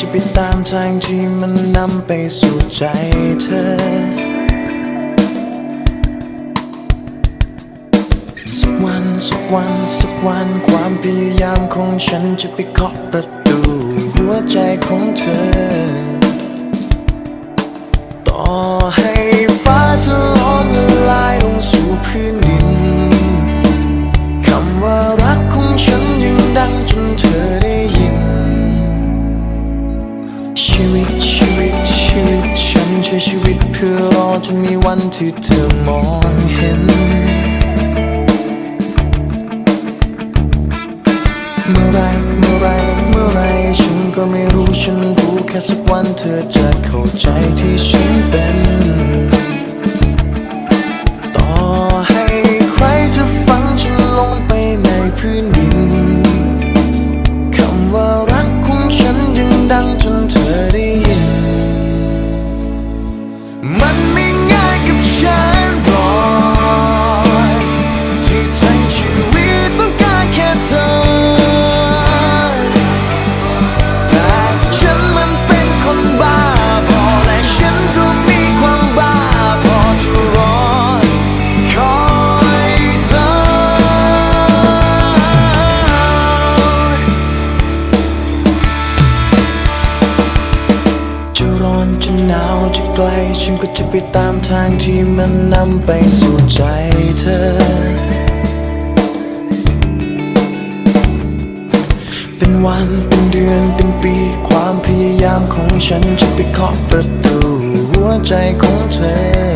จะไปตามทางที่มันนำไปสู่ใจเธอ สักวันสักวันสักวันความพยายามของฉันจะไปเคาะประตูหัวใจของเธอ ต่อให้ฟ้าจะล้อมละลายลงสู่พื้นดิน มีวันที่เธอมองเห็น เมื่อไรเมื่อไรเมื่อไรฉันก็ไม่รู้ฉันรู้แค่สักวันเธอจะเข้าใจที่ฉันเป็นต่อน จะร้อนจะหนาวจะไกล ฉันก็จะไปตามทางที่มันนำไปสู่ใจเธอ เป็นวันเป็นเดือนเป็นปี ความพยายามของฉันจะไปเคาะประตูหัวใจของเธอ